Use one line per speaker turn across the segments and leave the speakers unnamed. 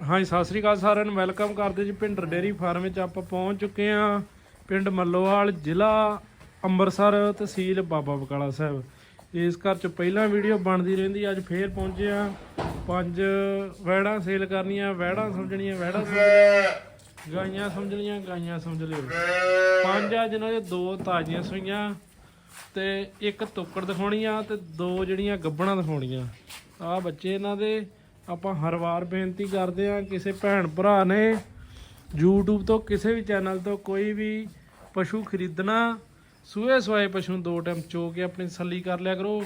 ਹਾਂਜੀ, ਸਤਿ ਸ੍ਰੀ ਅਕਾਲ ਸਾਰਿਆਂ ਨੂੰ। ਵੈਲਕਮ ਕਰਦੇ ਜੀ ਭਿੰਡਰ ਡੇਰੀ ਫਾਰਮ ਵਿੱਚ ਆਪਾਂ ਪਹੁੰਚ ਚੁੱਕੇ ਆ ਪਿੰਡ ਮੱਲੋਵਾਲ, ਜ਼ਿਲ੍ਹਾ ਅੰਮ੍ਰਿਤਸਰ ਤਹਿਸੀਲ ਬਾਬਾ ਬਕਾਲਾ ਸਾਹਿਬ। ਇਸ ਘਰ ਚ ਪਹਿਲਾਂ ਵੀਡੀਓ ਬਣਦੀ ਰਹਿੰਦੀ, ਅੱਜ ਫੇਰ ਪਹੁੰਚੇ ਆ ਪੰਜ ਵੈੜਾਂ ਸੇਲ ਕਰਨੀਆਂ ਵੈੜਾਂ ਸਮਝਣੀਆਂ ਵੈੜਾਂ ਸਮਝਣੀਆਂ। ਗਾਈਆਂ ਸਮਝਣੀਆਂ, ਗਾਈਆਂ ਸਮਝ ਲਿਓ। ਪੰਜ ਆ ਜਿਨ੍ਹਾਂ ਦੇ ਦੋ ਤਾਜ਼ੀਆਂ ਸੂਈਆਂ ਤੇ ਇੱਕ ਟੁੱਕੜ ਦਿਖਾਉਣੀ ਆ ਤੇ ਦੋ ਜਿਹੜੀਆਂ ਗੱਬਣਾ ਦਿਖਾਉਣੀਆਂ। ਆ ਬੱਚੇ ਇਹਨਾਂ ਦੇ ਆਪਾਂ ਹਰ ਵਾਰ ਬੇਨਤੀ ਕਰਦੇ ਆ ਕਿਸੇ ਭੈਣ ਭਰਾ ਨੇ YouTube ਤੋਂ ਕਿਸੇ ਵੀ ਚੈਨਲ ਤੋਂ ਕੋਈ ਵੀ ਪਸ਼ੂ ਖਰੀਦਣਾ ਸੂਏ ਸਵਾਏ ਪਸ਼ੂ ਨੂੰ ਦੋ ਟਾਈਮ ਚੋ ਕੇ ਆਪਣੀ ਤਸੱਲੀ ਕਰ ਲਿਆ ਕਰੋ।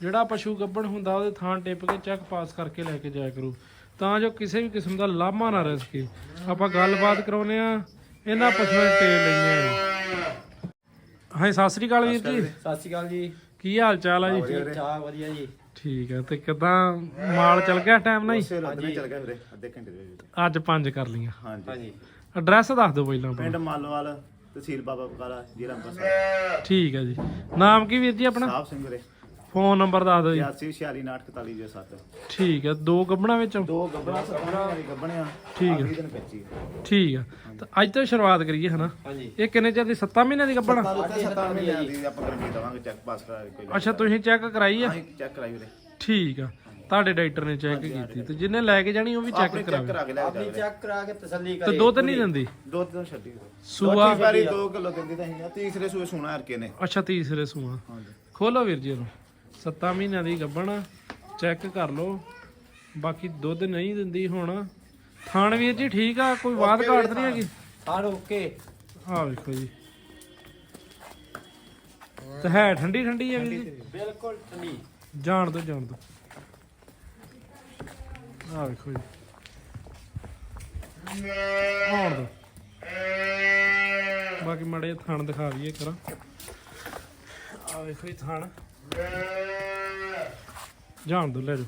ਜਿਹੜਾ ਪਸ਼ੂ ਗੱਬਣ ਹੁੰਦਾ ਉਹਦੇ ਥਾਂ ਟਿਪ ਕੇ ਚੈੱਕ ਪਾਸ ਕਰਕੇ ਲੈ ਕੇ ਜਾਇਆ ਕਰੋ। ਤਾਂ ਜੋ ਕਿਸੇ ਵੀ ਕਿਸਮ ਦਾ ਲਾਮਾ ਨਾ ਰਹਿ ਸਕੇ। ਆਪਾਂ ਗੱਲਬਾਤ ਕਰਾਉਨੇ ਆ ਇਹਨਾਂ ਪਸ਼ੂਆਂ ਦੀ ਤੇਲ ਲੈਣੇ ਆ ਹਾਂ ਸਤਿ ਸ੍ਰੀ ਅਕਾਲ ਵੀਰ ਜੀ।
ਸਤਿ ਸ਼੍ਰੀ ਅਕਾਲ ਜੀ।
ਕੀ ਹਾਲ ਚਾਲ ਆ ਜੀ?
ਠੀਕ ਠਾਕ ਵਧੀਆ ਜੀ।
ਠੀਕ ਹੈ ਤੇ ਕਿਦਾਂ ਮਾਲ ਚੱਲ ਗਿਆ ਟਾਈਮ ਨਾਲ ਹੀ?
ਸਿਰ ਅੱਧੇ ਚੱਲ ਗਿਆ ਵੀਰੇ ਅੱਧੇ ਘੰਟੇ ਦੇ ਵਿੱਚ।
ਅੱਜ ਪੰਜ ਕਰ ਲਈਆਂ।
ਹਾਂਜੀ।
ਹਾਂਜੀ।
ਐਡਰੈਸ ਦੱਸ ਦਿਓ ਪਹਿਲਾਂ ਆਪਣਾ।
ਪਿੰਡ ਮਾਲੋਵਾਲ ਤਹਿਸੀਲ ਬਾਬਾ ਬਕਾਲਾ ਜ਼ਿਲ੍ਹਾ ਅੰਮ੍ਰਿਤਸਰ।
ਠੀਕ ਹੈ ਜੀ। ਨਾਮ ਕੀ ਵੀਰ ਜੀ ਆਪਣਾ?
ਸਾਹਿਬ ਸਿੰਘ ਵੀਰੇ।
ਫੋਨ ਨੰਬਰ ਦੱਸ ਦਿਓ ਜੀ।
86464947
ਠੀਕ ਹੈ ਦੋ ਗੱਬਣਾ ਵਿੱਚੋਂ?
ਦੋ ਗੱਬਣਾ ਸਤਾਣਾ ਵਾਲੀ ਗੱਬਣਿਆ
ਠੀਕ ਹੈ।
20 ਦਿਨ ਕੱਚੀ
ਠੀਕ ਆ। ਤਾਂ ਅੱਜ ਤੋਂ ਸ਼ੁਰੂਆਤ ਕਰੀਏ ਹਨਾ?
ਹਾਂਜੀ।
ਇਹ ਕਿੰਨੇ ਚਿਰ ਦੀ? 7 ਮਹੀਨਿਆਂ ਦੀ ਗੱਬਣਾ
ਅੱਧੇ ਸੱਤਾਂ ਮਹੀਨਿਆਂ ਦੀ ਆਪਾਂ ਗਰੰਟੀ ਦਵਾਂਗੇ ਚੈੱਕ ਪਾਸ ਕਰਾ ਕੇ ਕੋਈ
ਅੱਛਾ ਤੁਸੀਂ ਚੈੱਕ ਕਰਾਈ ਆ?
ਚੈੱਕ ਕਰਾਈ ਵੀਰੇ।
ਠੀਕ ਆ। ਤੁਹਾਡੇ ਡਾਕਟਰ ਨੇ ਚੈੱਕ ਕੀਤੀ। ਤੇ ਜਿਹਨੇ ਲੈ ਕੇ ਜਾਣੀ ਉਹ ਵੀ ਚੈੱਕ
ਆਪਣੇ ਚੈੱਕ
ਕਰਾਵੇ।
ਕਰਾ ਕੇ ਲੈ
ਆਪਣੀ ਚੈੱਕ ਕਰਾ ਕੇ ਤਸੱਲੀ ਕਰੇ
ਤੇ ਦੁੱਧ ਨਹੀਂ ਦਿੰਦੀ?
ਦੁੱਧ ਤੋਂ ਛੱਡੀ
ਸੂਆ
ਵਾਰੀ 2 ਕਿਲੋ ਦਿੰਦੀ ਤਾਂ ਹੀ ਤੀਸਰੇ ਸੂਏ ਸੋਨਾ ਹਰਕੇ ਨੇ।
ਅੱਛਾ ਤੀਸਰੇ ਸੂਆ।
ਹਾਂਜੀ।
ਖੋਲੋ ਵੀਰ ਜੀ ਇਹਨੂੰ। 7 ਮਹੀਨਿਆਂ ਦੀ ਗੱਭਣ ਚੈੱਕ ਕਰ ਲਓ। ਬਾਕੀ ਦੁੱਧ ਨਹੀਂ ਦਿੰਦੀ ਹੁਣ। ਥਾਣ ਵੀਰ ਜੀ ਠੀਕ ਆ? ਕੋਈ ਬਾਤ ਘਾਟ ਨਹੀਂ ਹੈਗੀ?
ਹਾਂ ਓਕੇ।
ਆਹ ਵੇਖੋ ਜੀ। ਤੇ ਹੈ ਠੰਡੀ ਠੰਡੀ ਹੈ ਜੀ?
ਬਿਲਕੁਲ ਠੰਡੀ।
ਜਾਣ ਦੋ ਜਾਣ ਦੋ ਆਹ ਵੇਖੋ ਜੀ। ਆਉਣ ਦੋ ਬਾਕੀ ਮੜੇ ਥਣ ਦਿਖਾ ਦਈਏ ਕਰਾਂ ਆਹ ਵੇਖੋ ਜੀ ਥਣ। ਜਾਣ ਦੋ ਲੈ ਜਾਓ।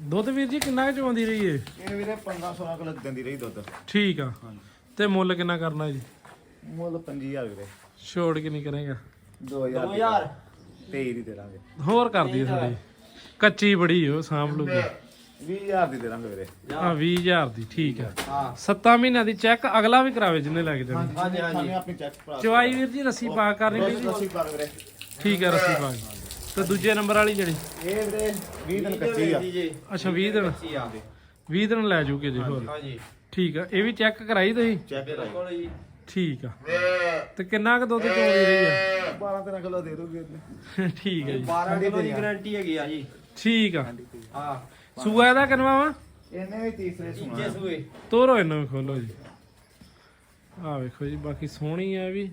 ਦੁੱਧ ਵੀਰ ਜੀ ਕਿੰਨਾ ਕੁ ਚੋਂਦੀ ਰਹੀ ਏ?
ਇਹ ਵੀਰੇ 15 16 ਕਿਲੋ ਦਿੰਦੀ ਰਹੀ ਦੁੱਧ।
ਠੀਕ ਆ। ਤੇ ਮੁੱਲ ਕਿੰਨਾ ਕਰਨਾ ਜੀ?
ਮੁੱਲ 5000 ਵੀਰੇ।
ਛੋੜ ਕਿੰਨੀ ਕਰੇਗਾ।
2000
2000
23 ਦੀ ਦੇ ਦਾਂਗੇ।
ਹੋਰ ਕਰ ਦਈਏ ਥੋੜੀ ਕੱਚੀ ਬੜੀ ਉਹ ਸਾਂਭ ਲੂਗੀ।
20000 ਦੀ ਦੇ ਦਾਂਗੇ ਵੀਰੇ।
ਆ 20000 ਦੀ ਠੀਕ ਆ
ਹਾਂ।
7 ਮਹੀਨਿਆਂ ਦੀ ਚੈੱਕ ਅਗਲਾ ਵੀ ਕਰਾਵੇ ਜਿੰਨੇ ਲੈ ਕੇ ਜਾਣੀ
ਹਾਂਜੀ ਹਾਂਜੀ।
ਆਪਣੀ ਚੈੱਕ ਭਰਾ
ਚਵਾਈ ਵੀਰ ਜੀ ਰੱਸੀ ਪਾ ਕਰਨੀ
ਰੋਜ਼
ਪੈਂਦੀ
ਅਸੀਂ ਕਰ ਵੀਰੇ।
ਠੀਕ ਆ ਰੱਸੀ ਪਾ। ਤੇ ਦੂਜੇ ਨੰਬਰ ਵਾਲੀ ਜਿਹੜੀ?
ਇਹ ਵੀਰੇ 20 ਦਿਨ ਕੱਚੀ ਆ।
ਜੀ
ਅੱਛਾ 20 ਦਿਨ?
ਜੀ ਆ
20 ਦਿਨ ਲੈ ਜੂਗੇ ਜੀ ਹੋਰ।
ਹਾਂਜੀ।
ਠੀਕ ਆ ਇਹ ਵੀ ਚੈੱਕ ਕਰਾਈ ਤੁਸੀਂ?
ਚੈੱਕ ਕਰਾਈ।
ਜੀ।
ਠੀਕ ਆ। ਤੇ ਕਿੰਨਾ ਕੁ ਦੁੱਧ ਚੋਂਦੀ ਰਹੀ ਆ?
12 13 ਕਿਲੋ ਦੇ ਦੋਗੇ
ਠੀਕ ਆ ਜੀ।
12 ਕਿਲੋ ਦੀ ਗਾਰੰਟੀ ਹੈਗੀ ਆ ਜੀ।
ਠੀਕ ਆ।
ਹਾਂ।
ਸੂਆ ਇਹਦਾ ਕਿੰਨਵਾ ਵਾ?
ਇਹਨੇ ਵੀ ਤੀਸਰੇ ਸੁਣਾ
ਸੂਏ।
ਤੋਰੋ ਇਹਨੂੰ ਵੀ ਖੋਲੋ ਜੀ। ਆਹ ਵੇਖੋ ਜੀ ਬਾਕੀ ਸੋਹਣੀ ਆ ਵੀ।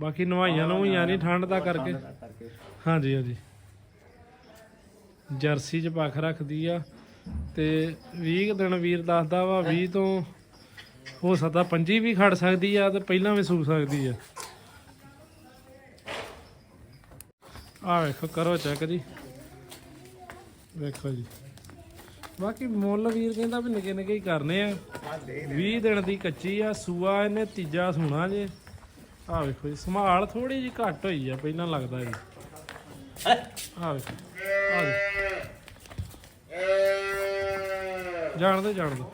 ਬਾਕੀ ਨਵਾਈਆਂ ਨਵਾਈਆਂ ਨਹੀਂ ਠੰਡ ਦਾ ਕਰਕੇ। ਹਾਂਜੀ ਹਾਂਜੀ। ਜਰਸੀ ਚ ਪੱਖ ਰੱਖਦੀ ਆ। ਤੇ 20 ਕੁ ਦਿਨ ਵੀਰ ਦੱਸਦਾ ਵਾ 20 ਤੋਂ ਹੋ ਸਕਦਾ 25 ਵੀ ਖੜ ਸਕਦੀ ਆ ਤੇ ਪਹਿਲਾਂ ਵੀ ਸੂ ਸਕਦੀ ਆ। ਆ ਵੇਖੋ ਕਰੋ ਚੈੱਕ ਜੀ। ਵੇਖੋ ਜੀ। ਬਾਕੀ ਮੁੱਲ ਵੀਰ ਕਹਿੰਦਾ ਵੀ ਨਿੱਕੇ ਨਿੱਕੇ ਹੀ ਕਰਨੇ ਆ। 20 ਦਿਨ ਦੀ ਕੱਚੀ ਆ, ਸੂਆ ਇਹਨੇ ਤੀਜਾ ਸੋਣਾ ਜੇ। ਆ ਵੇਖੋ ਜੀ, ਸੰਭਾਲ ਥੋੜੀ ਜੀ ਘੱਟ ਹੋਈ ਆ, ਪਹਿਲਾਂ ਲੱਗਦਾ ਜੀ ਆ ਵੇਖੋ ਆ ਵੇਖੋ। ਜਾਣ ਦੋ ਜਾਣ ਦੋ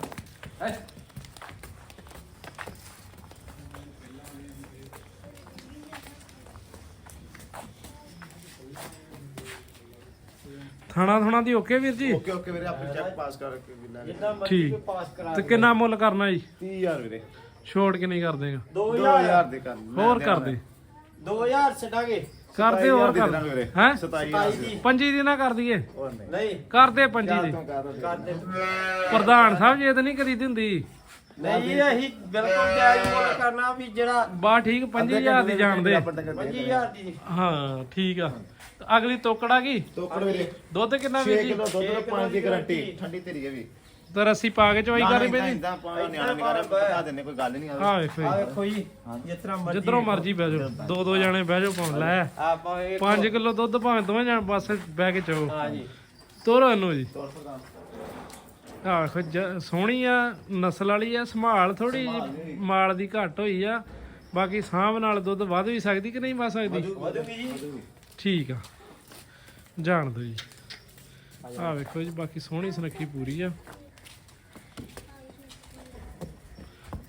ਥਾਣਾ ਥਾਣਾ ਦੀ ਓਕੇ ਵੀਰ ਜੀ?
ਓਕੇ ਓਕੇ ਵੀਰੇ ਆਪਣੀ ਚੈੱਕ ਪਾਸ ਕਰਕੇ ਲੈ
ਜਿੰਨਾ ਮਰਜ਼ੀ। ਕੋਈ ਪਾਸ ਕਰਾ
ਤੇ ਕਿੰਨਾ ਮੁੱਲ ਕਰਨਾ ਜੀ?
30000 ਵੀਰੇ।
ਛੋੜ ਕੇ ਨਹੀਂ ਕਰ ਦੇਗਾ
2000
2000 ਦੇ ਕਰ
ਹੋਰ ਕਰ ਦੇ
2000 ਛੱਡਾਂਗੇ।
ਕਰਦੇ ਹੋਰ ਕਰ। ਹੈ?
27000
27 ਦੀ
ਪੰਜੀ ਦੀ ਨਾ ਕਰ ਦਈਏ।
ਨਹੀਂ।
ਕਰਦੇ ਪੰਜੀ ਦੇ। ਪ੍ਰਧਾਨ ਸਾਹਿਬ ਜੇ ਤਾਂ ਨਹੀਂ ਕਰੀ ਦਿੰਦੀ
ਨਹੀਂ ਅਸੀਂ ਬਿਲਕੁਲ ਜਾਇਜ਼ ਮੁੱਲ ਕਰਨਾ ਵੀ ਜਿਹੜਾ
ਬਾ ਠੀਕ 25000 ਦੀ ਜਾਣਦੇ
25000 ਦੀ।
ਹਾਂ ਠੀਕ ਆ। ਤੇ ਅਗਲੀ ਤੋਕੜਾ ਕੀ?
ਟੋਕੜ ਵੀਰੇ।
ਦੁੱਧ ਕਿੰਨਾ
6
ਵੀਰ ਜੀ?
ਕਿਲੋ ਦੁੱਧ
ਛੇ
ਦਾ
ਕਿੱਲੋ
5 ਦੀ ਗਾਰੰਟੀ। ਠੰਡੀ ਤੇਰੀ ਹੈ ਵੀ।
ਤੇ ਰੱਸੀ ਪਾ ਕੇ ਚਵਾਈ ਕਰੇ ਬਈ ਜੀ
ਇਦਾਂ ਪਾਣਾ ਨਿਆਣਾ ਨਿਆਣਾ ਬਤਾ ਦਿੰਨੇ ਕੋਈ ਗੱਲ ਨਹੀਂ
ਆ ਵੇਖੋ
ਆ
ਜੀ
ਵੇਖੋ ਜੀ। ਜਿਸ ਤਰ੍ਹਾਂ ਮਰਜ਼ੀ
ਜਿੱਧਰੋਂ ਮਰਜ਼ੀ ਬਹਿ ਜਾਓ। ਦੋ ਦੋ ਜਾਣੇ ਬਹਿ ਜਾਓ ਭਾਵੇਂ ਲੈ।
ਆਪਾਂ ਇਹ
5 ਕਿਲੋ ਦੁੱਧ ਭਾਵੇਂ ਦੋਵੇਂ ਜਾਣੇ ਬਸ ਬਹਿ ਕੇ ਚਾਓ
ਹਾਂ ਜੀ
ਤੋਰੋ ਇਹਨੂੰ ਜੀ।
ਤੋਰ ਪ੍ਰਧਾਨ
ਆ ਵੇਖੋ ਜ- ਸੋਹਣੀ ਆ ਨਸਲ ਵਾਲੀ ਆ ਸੰਭਾਲ ਥੋੜੀ ਮਾਲ ਦੀ ਘੱਟ ਹੋਈ ਆ। ਬਾਕੀ ਸਾਂਭ ਨਾਲ ਦੁੱਧ ਵੱਧ ਵੀ ਸਕਦੀ ਕਿ ਨਹੀਂ ਵੱਧ ਸਕਦੀ?
ਵਧੂਗੀ ਜੀ।
ਠੀਕ ਆ। ਜਾਣ ਦਿਓ ਜੀ। ਆ ਵੇਖੋ ਜੀ ਬਾਕੀ ਸੋਹਣੀ ਸੁਨੱਖੀ ਪੂਰੀ ਆ।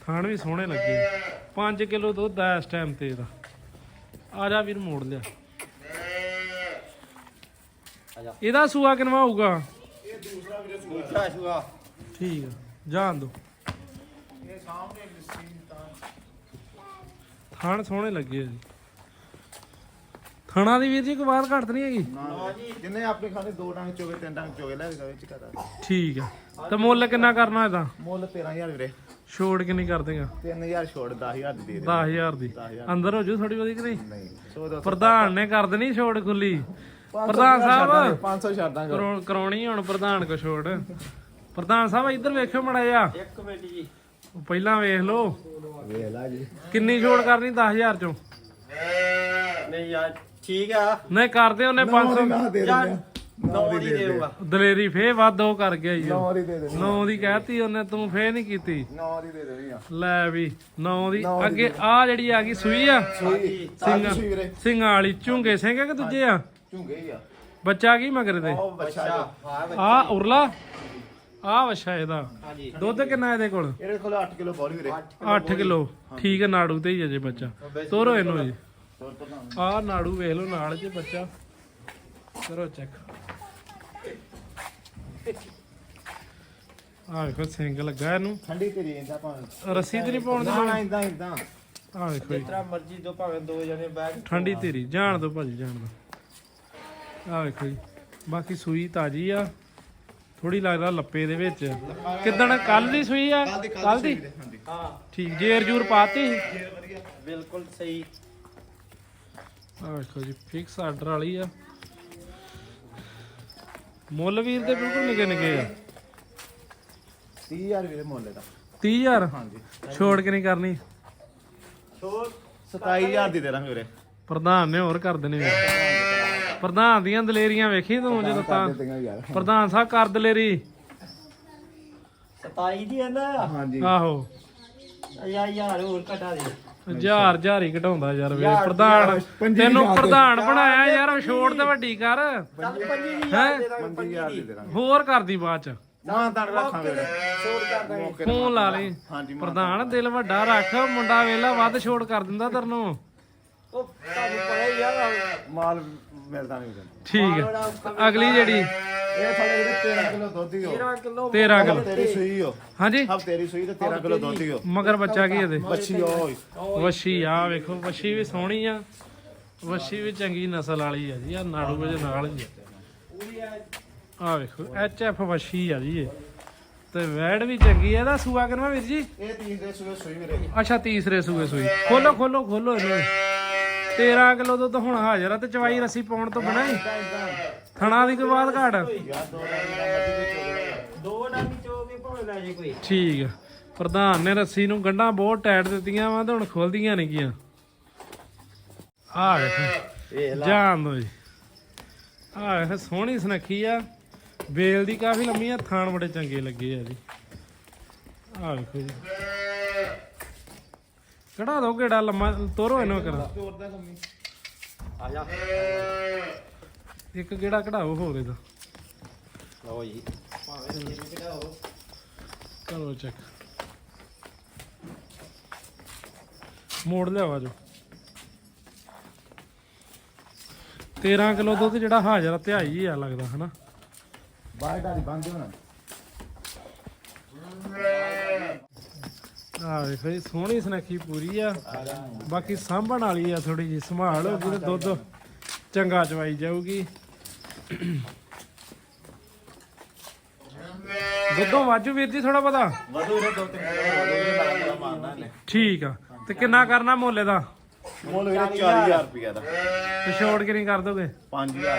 ਥਾਣ ਵੀ ਸੋਹਣੇ ਲੱਗੇ। 5 ਕਿਲੋ ਦੁੱਧ ਆ ਇਸ ਟਾਈਮ ਤੇ ਇਹਦਾ। ਆ ਜਾ ਵੀਰ ਮੋੜ ਲਿਆ। ਇਹਦਾ ਸੂਆ ਕਿਨਵਾ ਹੋਊਗਾ?
ਦੂਸਰਾ ਸ਼ੂਆ
ਠੀਕ ਆ। ਜਾਣ ਦੋ। ਥਾਣ ਸੋਹਣੇ ਲੱਗੇ ਆ ਜੀ। ਥਾਣਾ ਦੀ ਵੀਰ ਜੀ ਕੋਈ ਬਾਤ ਘੱਟ ਨਹੀਂ ਹੈਗੀ?
ਨਾ ਜੀ ਜਿੰਨੇ ਆਪਣੇ ਖਾਣੇ ਦੋ ਡੰਗ ਚੋਗੇ ਤਿੰਨ ਡੰਗ ਚੋਗੇ ਲੈ ਕੇ ਵਿੱਚ ਕਰਾ
ਠੀਕ ਆ। ਤੇ ਮੁੱਲ ਕਿੰਨਾ ਕਰਨਾ ਇਹਦਾ?
ਮੁੱਲ 13000 ਵੀਰੇ।
ਛੋੜ ਕਿੰਨੀ ਕਰ ਦੇਗਾ?
3000 ਛੋੜ 10000 ਦੀ ਦੇ ਦੇ।
10000 ਦੀ।
10000
ਅੰਦਰ ਹੋ ਜੂ ਥੋੜੀ ਬਹੁਤੀ ਕਿ ਨਹੀਂ?
ਨਹੀਂ
ਪ੍ਰਧਾਨ ਨੇ ਕਰ ਦੇਣੀ ਛੋੜ ਖੁੱਲੀ। ਪ੍ਰਧਾਨ ਸਾਹਿਬ।
500 ਛੱਡ
ਕਰੋ- ਕਰਾਉਣੀ ਹੁਣ ਪ੍ਰਧਾਨ ਕੋ ਛੋੜ ਪ੍ਰਧਾਨ ਸਾਹਿਬ ਇੱਧਰ ਵੇਖਿਓ ਮੜਾ ਜਾ
ਇੱਕ ਮਿੰਟ ਜੀ।
ਪਹਿਲਾਂ ਵੇਖ ਲਓ।
ਵੇਖ ਲਾ ਜੀ।
ਕਿੰਨੀ ਛੋੜ ਕਰਨੀ 10000 ਚੋਂ?
ਨਹੀਂ ਯਾਰ ਠੀਕ ਆ।
ਨਹੀਂ ਕਰਦੇ ਉਹਨੇ 500
ਨਾ ਦੇ
ਯਾਰ ਨੌ ਦੀ ਦੇਊਗਾ
ਦਲੇਰੀ ਫੇ ਵੱਧ ਉਹ ਕਰ ਗਿਆ ਜੀ।
ਨੌ ਦੀ ਦੇ ਦੇਣੀ
ਨੌ ਦੀ ਕਹਿਤੀ ਉਹਨੇ ਤੂੰ ਫੇ ਨਹੀਂ ਕੀਤੀ।
ਨੌ ਦੀ ਦੇ ਦੇਣੀ ਆ।
ਲੈ ਵੀ ਨੌ ਦੀ। ਅੱਗੇ ਆ ਜਿਹੜੀ ਆ ਗਈ ਸੂਈ ਆ।
ਸੂਈ।
ਸਿੰਘ ਵਾਲੀ ਝੁੰਗੇ ਸਿੰਘ ਆ ਕਿ ਦੂਜੇ ਆ?
ਝੁੰਗੇ ਹੀ ਆ।
ਬੱਚਾ ਕੀ ਮਗਰ ਦੇ
ਉਹ ਬੱਚਾ ਹਾਂ ਬੱਚਾ।
ਆ ਉਰਲਾ? ਆ ਵਛਾ ਇਹਦਾ।
ਹਾਂਜੀ।
ਦੁੱਧ ਕਿੰਨਾ ਇਹਦੇ ਕੋਲ?
ਇਹਦੇ ਕੋਲ 8 ਕਿਲੋ ਬੋਲੀ ਵੀਰੇ।
8 ਕਿਲੋ ਠੀਕ ਹੈ ਨਾੜੂ ਤੇ ਹੀ ਅਜੇ ਬੱਚਾ। ਤੋਰੋ ਇਹਨੂੰ ਜੀ। ਆ ਨਾੜੂ ਵੇਖ ਲਓ ਨਾਲ ਜੇ ਬੱਚਾ। ਕਰੋ ਚੈੱਕ। ਆ ਵੇਖੋ ਸਿੰਘ ਲੱਗਾ ਇਹਨੂੰ।
ਠੰਡੀ ਤੇ ਰੇਂਦਾ ਭਾਵੇਂ।
ਰੱਸੀ ਤੇ ਨਹੀਂ ਪਾਉਣ ਦੀ
ਨਾ ਇਦਾਂ ਇਦਾਂ।
ਆ ਵੇਖੋ ਜੀ।
ਜਿਤਨਾ ਮਰਜ਼ੀ ਦੋ ਭਾਵੇਂ ਦੋ ਜਣੇ ਬੈਠ
ਠੰਡੀ ਤੇਰੀ ਜਾਣ ਦੋ ਭਾਜੀ ਜਾਣ ਦੋ। ਆ ਵੇਖੋ ਜੀ ਬਾਕੀ ਸੂਈ ਤਾਜੀ ਆ। ਥੋੜੀ ਲੱਗਦਾ ਲੱਪੇ ਦੇ ਵਿੱਚ। ਕਿਦਣ ਕੱਲ ਦੀ ਸੂਈ ਆ? ਕੱਲ ਦੀ
ਹਾਂਜੀ।
ਹਾਂ।
ਠੀਕ ਜੇਰ ਜੂਰ ਪਾਤੀ?
ਬਿਲਕੁਲ ਸਹੀ।
ਆ ਵੇਖੋ ਜੀ ਫਿਕਸ ਆਰਡਰ ਵਾਲੀ ਆ। ਮੁੱਲ ਵੀਰ ਦੇ ਬਿਲਕੁਲ ਨਿਕੇ ਨਿਕੇ ਆ।
30000 ਵੀਰੇ ਮੁੱਲ ਦਾ
30000
ਹਾਂਜੀ।
ਛੋੜ ਕੇ ਨਹੀਂ ਕਰਨੀ?
ਛੋੜ
27000 ਦੀ ਦੇ ਦਾਂਗੇ ਵੀਰੇ।
ਪ੍ਰਧਾਨ ਨੇ ਹੋਰ ਕਰ ਦੇਣੇ ਵੀਰ। ਪ੍ਰਧਾਨ ਦੀਆਂ ਦਲੇਰੀਆਂ ਵੇਖੀ ਤੂੰ ਜਦੋਂ ਤਾਂ ਪ੍ਰਧਾਨ ਸਾਹਿਬ ਕਰ ਦਲੇਰੀ।
27 ਦੀ ਆਂਦਾ
ਹਾਂਜੀ।
ਆਹੋ।
ਯਾਰ ਯਾਰ ਹੋਰ ਘਟਾ ਦੇ।
ਹਜ਼ਾਰ ਹਜ਼ਾਰ ਹੀ ਘਟਾਉਂਦਾ ਯਾਰ ਵੇ। ਪ੍ਰਧਾਨ ਤੈਨੂੰ। ਪ੍ਰਧਾਨ ਬਣਾਇਆ ਯਾਰ ਛੋੜ ਤੇ ਵੱਡੀ ਕਰ।
ਚੱਲ 25 ਦੀ
ਹੈਂ?
ਯਾਰ ਦੇ ਦਾਂਗੇ
25000 ਦੀ। ਦੇ ਦਾਂਗੇ।
ਹੋਰ ਕਰਦੀ ਬਾਅਦ ਚ।
ਨਾ ਤਾਂ ਰੱਖਾਂਗੇ
ਫੋਨ ਲਾ ਲਈ। ਪ੍ਰਧਾਨ ਦਿਲ ਵੱਡਾ ਰੱਖ ਮੁੰਡਾ ਵੇਲਾ ਵੱਧ ਛੋੜ ਕਰ ਦਿੰਦਾ ਤਰਨੋਂ
ਉਹ ਤੁਹਾਨੂੰ ਪਤਾ ਹੀ ਯਾਰ
ਮਾਲ ਮਿਲਦਾ ਨਹੀਂ ਵੀਰੇ
ਠੀਕ ਹੈ। ਅਗਲੀ ਜਿਹੜੀ
ਇਹ ਥਲੇ ਵੀਰੇ 13 ਕਿਲੋ ਦੁੱਧ ਹੀ ਹੋ।
13 ਕਿਲੋ
13 ਕਿਲੋ।
ਤੇਰੀ ਸੂਈ ਹੋ।
ਹਾਂਜੀ।
ਹਫ ਤੇਰੀ ਸੂਈ ਤੇ 13 ਕਿਲੋ ਦੁੱਧ ਹੀ ਹੋ।
ਮਗਰ ਬੱਚਾ ਕੀ ਇਹਦੇ
ਬੱਚੀ
ਆ ਵੇਖੋ ਵਸ਼ੀ ਵੀ ਸੋਹਣੀ ਆ। ਵਸ਼ੀ ਵੀ ਚੰਗੀ ਨਸਲ ਵਾਲੀ ਆ ਜੀ ਆ ਨਾੜੂ ਵਜੇ ਨਾਲ ਹੀ ਆ। ਆ ਵੇਖੋ ਐਚ ਐਫ ਵਸ਼ੀ ਆ ਜੀ ਇਹ। ਤੇ ਵੈੜ ਵੀ ਚੰਗੀ ਆ ਇਹਦਾ ਸੂਆ ਕਰਨਾ ਵੀਰ ਜੀ?
ਇਹ ਤੀਸ ਦੇ ਸੂਏ ਸੂਈ ਵੀਰੇ
ਅੱਛਾ ਤੀਸਰੇ ਸੂਏ ਸੂਈ। ਖੋਲੋ ਖੋਲੋ ਖੋਲੋ ਇਹਨੂੰ। 13 ਕਿਲੋ ਦੁੱਧ ਹੁਣ ਹਾਜ਼ਰ ਆ ਤੇ ਚਵਾਈ ਰੱਸੀ ਪਾਉਣ ਤੋਂ ਬਿਨਾਂ ਹੀ। ਥਣਾ ਦੀ ਕੋਈ ਬਾਤ ਘਾਟ?
ਦੋ ਡੰਗ
ਚੋ ਭਾਵੇਂ ਲੈ ਜੇ ਕੋਈ।
ਠੀਕ ਆ। ਪ੍ਰਧਾਨ ਨੇ ਰੱਸੀ ਨੂੰ ਗੰਢਾਂ ਬਹੁਤ ਟਾਈਟ ਦਿੱਤੀਆਂ ਵਾ ਤੇ ਹੁਣ ਖੁੱਲਦੀਆਂ ਨਹੀਂ ਗੀਆਂ। ਆ ਵੇਖੋ
ਇਹ
ਜਾਣ ਦੋ ਜੀ। ਆ ਵੇਖ ਸੋਹਣੀ ਸੁਨੱਖੀ ਆ। ਬੇਲ ਦੀ ਕਾਫੀ ਲੰਮੀ ਆ ਥਾਣ ਬੜੇ ਚੰਗੇ ਲੱਗੇ ਆ ਜੀ। ਆ ਵੇਖੋ ਜੀ। ਕਢਾ ਦੋ ਕਿਹੜਾ ਲੰਮਾ ਤੋਰੋ ਇਹਨੂੰ ਕਰ
ਚੋਰ ਦਾ ਕੰਮੀ
ਆ ਜਾ।
ਇੱਕ ਕਿਹੜਾ ਕਢਾਓ ਹੋਰ ਇਹਦਾ?
ਲਓ ਜੀ। ਭਾਵੇਂ ਜੇ ਕਿਹੜਾ ਹੋ
ਕਰੋ ਚੈੱਕ ਮੋੜ ਲਿਆਵਾ ਜੋ 13 ਕਿਲੋ ਦੁੱਧ ਜਿਹੜਾ ਹਾਜ਼ਰ ਧਿਆਈ ਆ ਲੱਗਦਾ ਹਨਾ?
ਬਾਹਰ ਢਾਲੀ ਬੰਦ ਹੋਣਾ।
ਆ ਵੇਖੋ ਜੀ ਸੋਹਣੀ ਸੁਨੱਖੀ ਪੂਰੀ ਆ ਬਾਕੀ ਸਾਂਭਣ ਵਾਲੀ ਆ ਥੋੜੀ ਜੀ ਸੰਭਾਲ ਹੋਊਗੀ ਤੇ ਦੁੱਧ ਚੰਗਾ ਚਵਾਈ ਜਾਊਗੀ ਦੁੱਧੋਂ ਵਾਜੂ ਵੀਰ ਜੀ ਥੋੜਾ ਪਤਾ
ਵਧੂ ਵੀਰੇ ਦੋ ਤਿੰਨ ਮਾਰਨਾ ਨੇ
ਠੀਕ ਆ ਤੇ ਕਿੰਨਾ ਕਰਨਾ ਮੁੱਲ ਦਾ
ਮੁੱਲ ਵੀਰੇ 40000 ਰੁਪਿਆ ਦਾ।
ਤੇ ਛੋੜ ਕਿ ਨਹੀਂ ਕਰ ਦੋਗੇ?
5000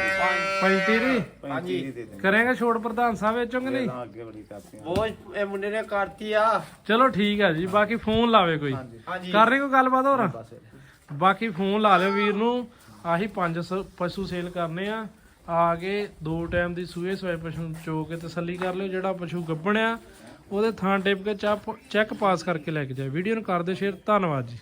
35 ਦੀ।
35 ਦੀ? ਦੇ ਦੇ
ਕਰੇਗਾ ਛੋੜ ਪ੍ਰਧਾਨ ਸਾਹਿਬ ਵਿੱਚੋਂ ਕਿ ਨਹੀਂ?
ਨਾ ਅੱਗੇ ਬੜੀ ਕਰਤੀ
ਉਹ ਇਹ ਮੁੰਡੇ ਨੇ ਕਰਤੀ ਆ।
ਚਲੋ ਠੀਕ ਆ ਜੀ ਬਾਕੀ ਫੋਨ ਲਾਵੇ ਕੋਈ।
ਹਾਂਜੀ।
ਕਰ ਰਹੇ ਕੋਈ ਗੱਲਬਾਤ ਹੋਰ?
ਬਸ
ਬਾਕੀ ਫੋਨ ਲਾ ਲਿਓ ਵੀਰ ਨੂੰ। ਆਹੀ ਪੰਜ ਸ- ਪਸ਼ੂ ਸੇਲ ਕਰਨੇ ਆ। ਆ ਕੇ ਦੋ ਟਾਈਮ ਦੀ ਸੂਏ ਸਵਾਏ ਪਸ਼ੂ ਚੋ ਕੇ ਤਸੱਲੀ ਕਰ ਲਿਓ। ਜਿਹੜਾ ਪਸ਼ੂ ਗੱਭਣਿਆ ਉਹਦੇ ਥਾਂ ਟਿਪ ਕੇ ਚੈੱਕ ਪਾਸ ਕਰਕੇ ਲੈ ਕੇ ਜਾਏ ਵੀਡੀਓ ਨੂੰ ਕਰ ਦਿਓ ਸ਼ੇਅਰ। ਧੰਨਵਾਦ ਜੀ।